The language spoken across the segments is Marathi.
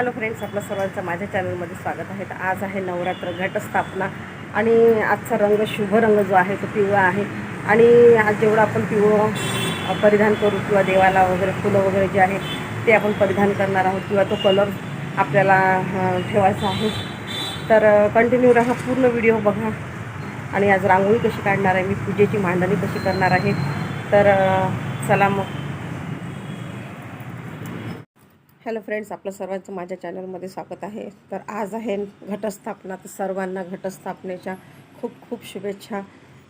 हॅलो फ्रेंड्स आपलं सर्वांचं माझ्या चॅनलमध्ये स्वागत आहे. तर आज आहे नवरात्र घटस्थापना आणि आजचा रंग शुभ रंग जो आहे तो पिवळा आहे. आणि आज जेवढं आपण पिवळं परिधान करू किंवा देवाला वगैरे फुलं वगैरे जे आहे ते आपण परिधान करणार आहोत किंवा तो कलर आपल्याला ठेवायचा आहे. तर कंटिन्यू राहा पूर्ण व्हिडिओ बघा. आणि आज रांगोळी कशी काढणार आहे मी पूजेची मांडणी कशी करणार आहे. तर चला मग. हॅलो फ्रेंड्स आपलं सर्वांचं माझ्या चॅनलमध्ये स्वागत आहे. तर आज आहे घटस्थापना तर सर्वांना घटस्थापनेच्या खूप खूप शुभेच्छा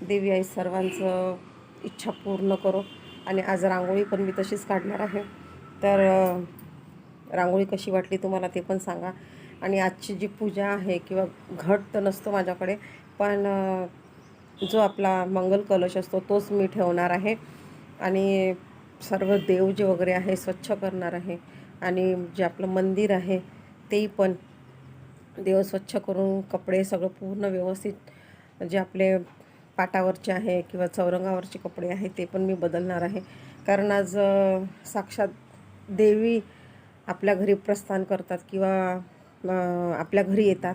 देवी आई सर्वांचं इच्छा पूर्ण करो. आणि आज रांगोळी पण मी तशीच काढणार आहे. तर रांगोळी कशी वाटली तुम्हाला ते पण सांगा. आणि आजची जी पूजा आहे किंवा घट तर नसतो माझ्याकडे पण जो आपला मंगल कलश असतो तोच मी ठेवणार आहे. आणि सर्व देव जे वगैरे आहे स्वच्छ करणार आहे. आणि जे आपलं मंदिर आहे तेही पण देव स्वच्छ करून कपडे सगळं पूर्ण व्यवस्थित जे आपले पाटावरचे आहे किंवा चौरंगावरचे कपडे आहे ते पण मी बदलणार आहे. कारण आज साक्षात देवी आपल्या घरी प्रस्थान करतात किंवा आपल्या घरी येतात.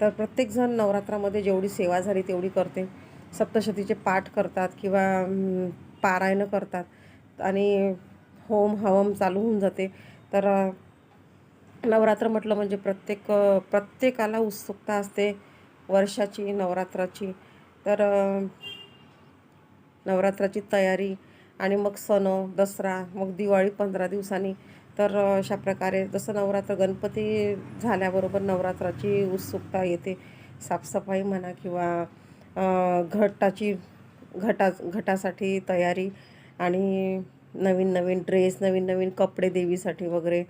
तर प्रत्येकजण नवरात्रामध्ये जेवढी सेवा झाली तेवढी करते. सप्तशतीचे पाठ करतात किंवा पारायणं करतात. आणि होम हवम चालू होऊन जाते. तर नवरात्र म्हटलं म्हणजे प्रत्येक प्रत्येकाला उत्सुकता असते वर्षाची नवरात्राची. तर नवरात्राची तयारी आणि मग सण दसरा मग दिवाळी पंधरा दिवसांनी. तर अशा प्रकारे जसं नवरात्र गणपती झाल्याबरोबर नवरात्राची उत्सुकता येते. साफसफाई म्हणा किंवा घटाची घटा घटासाठी तयारी आणि नवीन नवीन ड्रेस नवीन नवीन कपडे देवीसाठी वगैरे.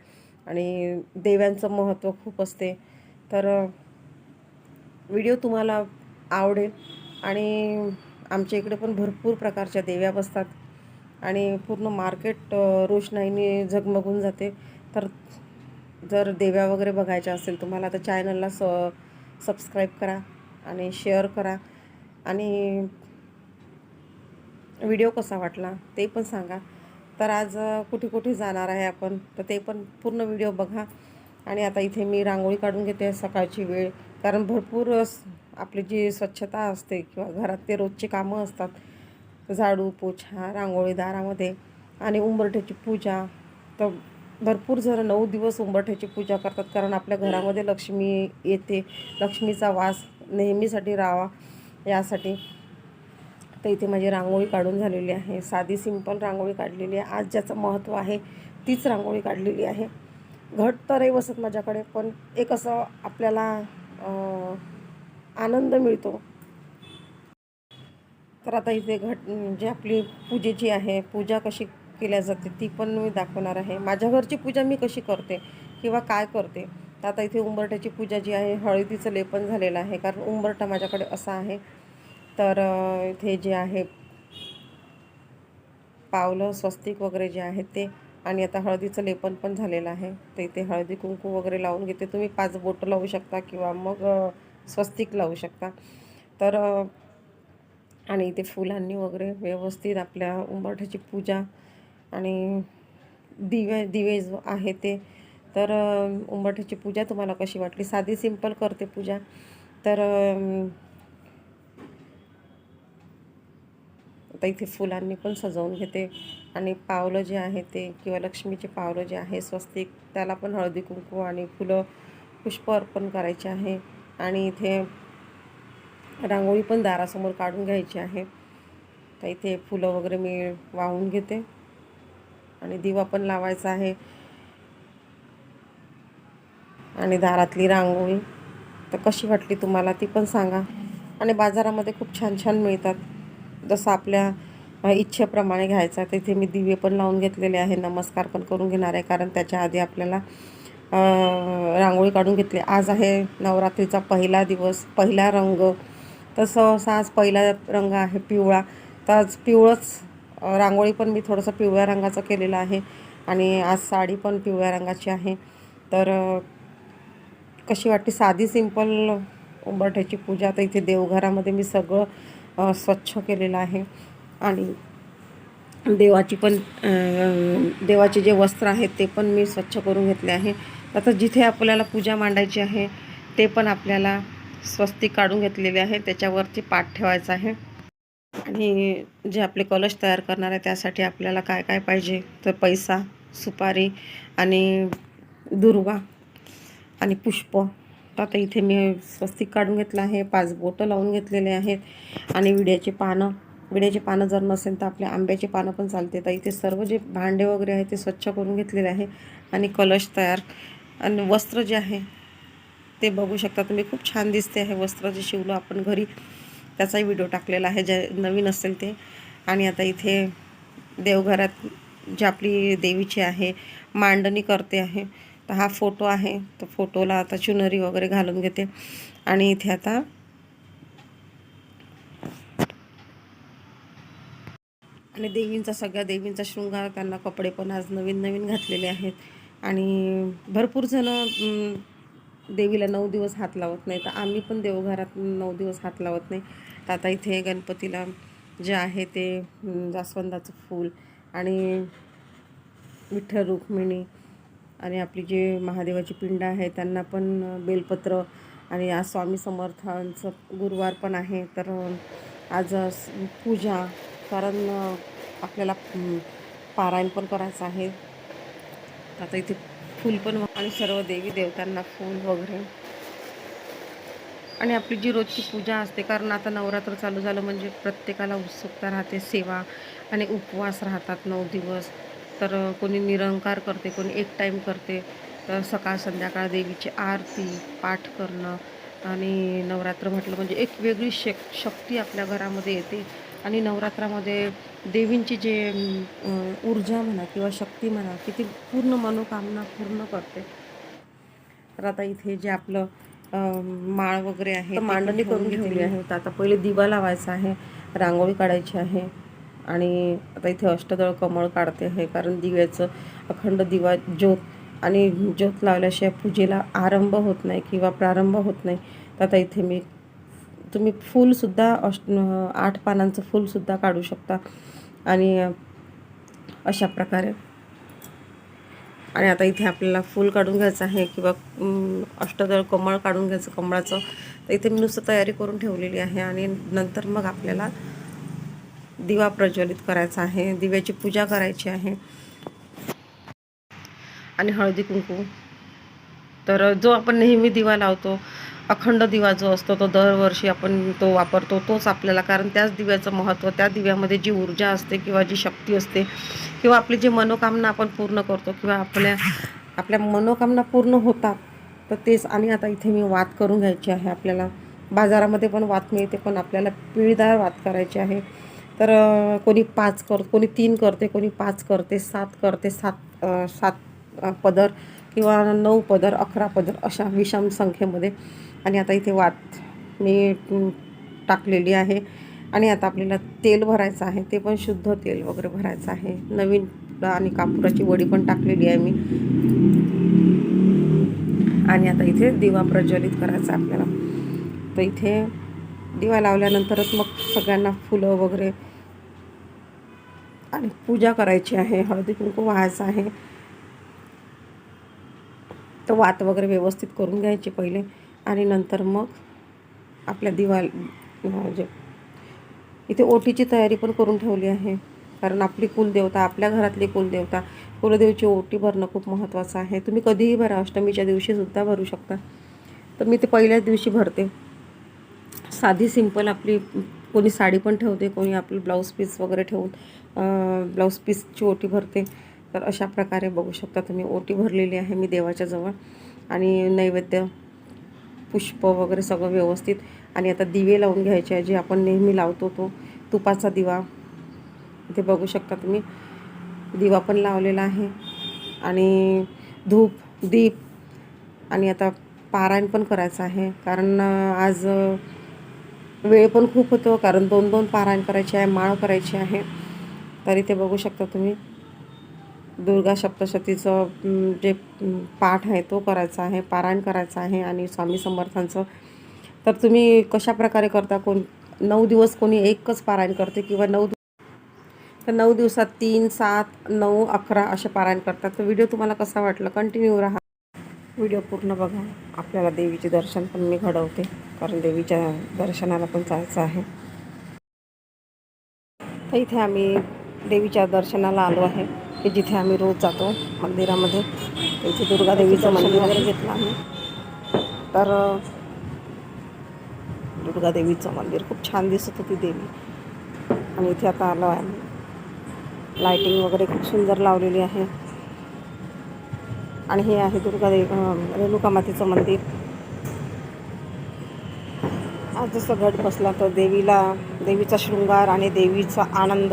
आणि देव्यांचं महत्त्व खूप असते. तर व्हिडिओ तुम्हाला आवडेल. आणि आमच्या इकडे पण भरपूर प्रकारच्या देव्या बसतात. आणि पूर्ण मार्केट रोषणाईने झगमगून जाते. तर जर देव्या वगैरे बघायच्या असेल तुम्हाला तर चॅनलला स सबस्क्राईब करा आणि शेअर करा. आणि व्हिडिओ कसा वाटला ते पण सांगा. तर आज कुठे कुठे जाणार आहे आपण? तर ते पण पूर्ण व्हिडिओ बघा. आणि आता इथे मी रांगोळी काढून घेते सकाळची वेळ. कारण भरपूर आपली जी स्वच्छता असते किंवा घरात ते रोजची कामं असतात. झाडू पोछा रांगोळी दारामध्ये आणि उंबरठ्याची पूजा. तर भरपूर जण नऊ दिवस उंबरठ्याची पूजा करतात कारण आपल्या घरामध्ये लक्ष्मी येते. लक्ष्मीचा वास नेहमीसाठी राहावा यासाठी. तर इथे माझी रांगोळी काढून झालेली आहे. साधी सिंपल रांगोळी काढलेली आहे. आज ज्याचं महत्त्व आहे तीच रांगोळी काढलेली आहे. घट तरही बसत माझ्याकडे पण एक असं आपल्याला आनंद मिळतो. तर आता इथे घट जे आपली पूजेची आहे पूजा कशी केल्या जाते ती पण मी दाखवणार आहे. माझ्या घरची पूजा मी कशी करते किंवा काय करते तर आता इथे उंबरट्याची पूजा जी आहे हळदीचं लेपन झालेलं आहे. कारण उंबरटा माझ्याकडे असा आहे तर इथे जे आहे पावलं स्वस्तिक वगैरे जे आहेत ते आणि आता हळदीचं लेपन पण झालेलं आहे. तर इथे हळदी कुंकू वगैरे लावून घेते. तुम्ही पाच बोटं लावू शकता किंवा मग स्वस्तिक लावू शकता. तर आणि इथे फुलांनी वगैरे व्यवस्थित आपल्या उंबरठ्याची पूजा आणि दिवे दिवे जो आहे ते. तर उंबरठ्याची पूजा तुम्हाला कशी वाटली? साधी सिंपल करते पूजा. तर आता इथे फुलांनी पण सजवून घेते. आणि पावलं जे आहे ते किंवा लक्ष्मीचे पावलं जे आहे स्वस्तिक त्याला पण हळदी कुंकू आणि फुलं पुष्प अर्पण करायचे आहे. आणि इथे रांगोळी पण दारासमोर काढून घ्यायची आहे. तर इथे फुलं वगैरे मी वाहून घेते. आणि दिवा पण लावायचा आहे. आणि दारातली रांगोळी. तर कशी वाटली तुम्हाला ती पण सांगा. आणि बाजारामध्ये खूप छान छान मिळतात. जसं आपल्या इच्छेप्रमाणे घ्यायचा. तिथे मी दिवे पण लावून घेतलेले आहे. नमस्कार पण करून घेणार आहे. कारण त्याच्या आधी आपल्याला रांगोळी काढून घेतली. आज आहे नवरात्रीचा पहिला दिवस पहिला रंग. तर सहसा आज पहिला रंग आहे पिवळा. तर आज पिवळंच रांगोळी पण मी थोडंसं पिवळ्या रंगाचं केलेलं आहे. आणि आज साडी पण पिवळ्या रंगाची आहे. तर कशी वाटते? साधी सिंपल उंबरठ्याची पूजा. तर इथे देवघरामध्ये मी सगळं स्वच्छ केलेलं आहे. आणि देवाची पण देवाचे जे वस्त्र आहेत ते पण मी स्वच्छ करून घेतले आहे. आता जिथे आपल्याला पूजा मांडायची आहे ते पण आपल्याला स्वस्ती काढून घेतलेले आहे. त्याच्यावरती पाठ ठेवायचा आहे. आणि जे आपले कलश तयार करणार आहे त्यासाठी आपल्याला काय काय पाहिजे? तर पैसा सुपारी आणि दुर्वा आणि पुष्प. आता इथे मी स्वस्तिक काढून घेतलं आहे पाच बोटं लावून घेतलेले आहेत आणि विड्याची पानं. विड्याची पानं जर नसेल तर आपल्या आंब्याची पानं पण चालते. तर इथे सर्व जे भांडे वगैरे आहे ते स्वच्छ करून घेतलेले आहे आणि कलश तयार. आणि वस्त्र जे आहे ते बघू शकता तुम्ही. खूप छान दिसते आहे वस्त्र जे शिवलं आपण घरी. त्याचाही व्हिडिओ टाकलेला आहे जे नवीन असेल ते. आणि आता इथे देवघरात जी आपली देवीची आहे मांडणी करते आहे. तर हा फोटो आहे. तर फोटोला आता चुनरी वगैरे घालून घेते. आणि इथे आता आणि देवींचा सगळ्या देवींचा शृंगार त्यांना कपडे पण आज नवीन नवीन घातलेले आहेत. आणि भरपूर जणं देवीला नऊ दिवस हात लावत नाही तर आम्ही पण देवघरात नऊ दिवस हात लावत नाही. तर आता इथे गणपतीला जे आहे ते जास्वंदाचं फूल आणि विठ्ठल रुक्मिणी आणि आपली जे महादेवाची पिंड आहे त्यांना पण बेलपत्र आणि आज स्वामी समर्थांचं गुरुवार पण आहे तर आज पूजा कारण आपल्याला पारायण पण करायचं आहे. आता इथे फूल पण आणि सर्व देवी देवतांना फूल वगैरे. आणि आपली जी रोजची पूजा असते कारण आता नवरात्र चालू झालं म्हणजे प्रत्येकाला उत्सुकता राहते सेवा आणि उपवास राहतात नऊ दिवस. तर कोणी निरंकार करते कोणी एक टाईम करते. तर सकाळ संध्याकाळ देवीची आरती पाठ करणं आणि नवरात्र म्हटलं म्हणजे एक वेगळी शक शक्ती आपल्या घरामध्ये येते. आणि नवरात्रामध्ये देवींची जे ऊर्जा म्हणा किंवा शक्ती म्हणा की ती पूर्ण मनोकामना पूर्ण करते. तर आता इथे जे आपलं माळ वगैरे आहे मांडणी करून घेतलेली आहे. तर आता पहिले दिवा लावायचा आहे रांगोळी काढायची आहे. आणि आता इथे अष्टदळ कमळ काढते आहे कारण दिव्याचं अखंड दिवा ज्योत आणि ज्योत लावल्याशिवाय पूजेला आरंभ होत नाही किंवा प्रारंभ होत नाही. तर आता इथे मी तुम्ही फूलसुद्धा अष्ट आठ पानांचं फूलसुद्धा काढू शकता. आणि अशा प्रकारे. आणि आता इथे आपल्याला फूल काढून घ्यायचं आहे किंवा अष्टदळ कमळ काढून घ्यायचं कमळाचं. तर इथे मी नुसतं तयारी करून ठेवलेली आहे आणि नंतर मग आपल्याला दिवा प्रज्वलित करायचा आहे दिव्याची पूजा करायची आहे. आणि हळदी कुंकू. तर जो आपण नेहमी दिवा लावतो अखंड दिवा जो असतो तो दरवर्षी आपण तो वापरतो तोच आपल्याला कारण त्याच दिव्याचं महत्त्व त्या दिव्यामध्ये जी ऊर्जा असते किंवा जी शक्ती असते किंवा आपली जी मनोकामना आपण पूर्ण करतो किंवा आपल्या आपल्या मनोकामना पूर्ण होतात तर तेच आणि आता इथे मी वात करून घ्यायची आहे आपल्याला. बाजारामध्ये पण वात मिळते पण आपल्याला पिळदार वात करायची आहे. तर कोणी पाच कर कोणी तीन करते कोणी पाच करते सात करते सात सात पदर किंवा नऊ पदर अकरा पदर अशा विषम संख्येमध्ये. आणि आता इथे वात मी टाकलेली आहे. आणि आता आपल्याला तेल भरायचं आहे. ते पण शुद्ध तेल वगैरे भरायचं आहे. नवीन आणि कापुराची वडी पण टाकलेली आहे मी. आणि आता इथे दिवा प्रज्वलित करायचा आपल्याला. तर इथे दिवा लावल्यानंतरच मग सगळ्यांना फुलं वगैरे आणि पूजा करायची आहे हळदी कुंकू व्हायचं आहे. तर वात वगैरे व्यवस्थित करून घ्यायची पहिले आणि नंतर मग आपल्या दिवा म्हणजे इथे ओटीची तयारी पण करून ठेवली आहे. कारण आपली कुलदेवता आपल्या घरातली कुलदेवता कुलदेवची ओटी भरणं खूप महत्त्वाचं आहे. तुम्ही कधीही भरा अष्टमीच्या दिवशीसुद्धा भरू शकता. तर मी ते पहिल्याच दिवशी भरते. साधी सिंपल आपली कोणी साडी पण ठेवते कोणी आपली ब्लाऊज पीस वगैरे ठेवून. ब्लाऊज पीसची ओटी भरते. तर अशा प्रकारे बघू शकता तुम्ही ओटी भरलेली आहे मी देवाच्या जवळ. आणि नैवेद्य पुष्प वगैरे सगळं व्यवस्थित. आणि आता दिवे लावून घ्यायचे आहे जे आपण नेहमी लावतो तो तुपाचा दिवा. इथे बघू शकता तुम्ही दिवा पण लावलेला आहे. आणि धूप दीप. आणि आता पारायण पण करायचं आहे कारण आज वेळ पण खूप होतो कारण दोन दोन पारायण करायचे आहे माळ करायची आहे. तर इथे बघू शकता तुम्ही. दुर्गा सप्तशतीचं जे पाठ आहे तो करायचा आहे पारायण करायचं आहे आणि स्वामी समर्थांचं. तर तुम्ही कशा प्रकारे करता? कोण नऊ दिवस कोणी एकच पारायण करते किंवा नऊ तर नऊ दिवसात तीन सात नऊ अकरा असे पारायण करतात. तर व्हिडिओ तुम्हाला कसा वाटला? कंटिन्यू राहा. व्हिडिओ पूर्ण बघा. आपल्याला देवीचे दर्शन पण मी घडवते कारण देवीच्या दर्शनाला पण जायचं आहे. तर इथे आम्ही देवीच्या दर्शनाला आलो आहे की जिथे आम्ही रोज जातो मंदिरामध्ये. इथे दुर्गा देवीचं मंदिर वगैरे घेतलं आम्ही तर दुर्गा देवीचं मंदिर खूप छान दिसत होती देवी. आणि इथे आता आलो आहे आम्ही. लायटिंग वगैरे खूप सुंदर लावलेली आहे. आणि हे आहे दुर्गा देवी रेणुका मातेचं मंदिर. आज जसं घट बसला तर देवीला देवीचा शृंगार आणि देवीचा आनंद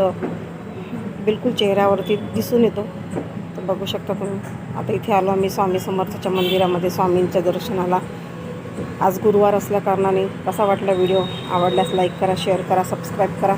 बिलकुल चेहऱ्यावरती दिसून येतो. तर बघू शकता तुम्ही. आता इथे आलो आम्ही स्वामी समर्थाच्या मंदिरामध्ये स्वामींच्या दर्शनाला. आज गुरुवार असल्या कारणाने कसा वाटला व्हिडिओ? आवडल्यास लाईक करा शेअर करा सबस्क्राईब करा.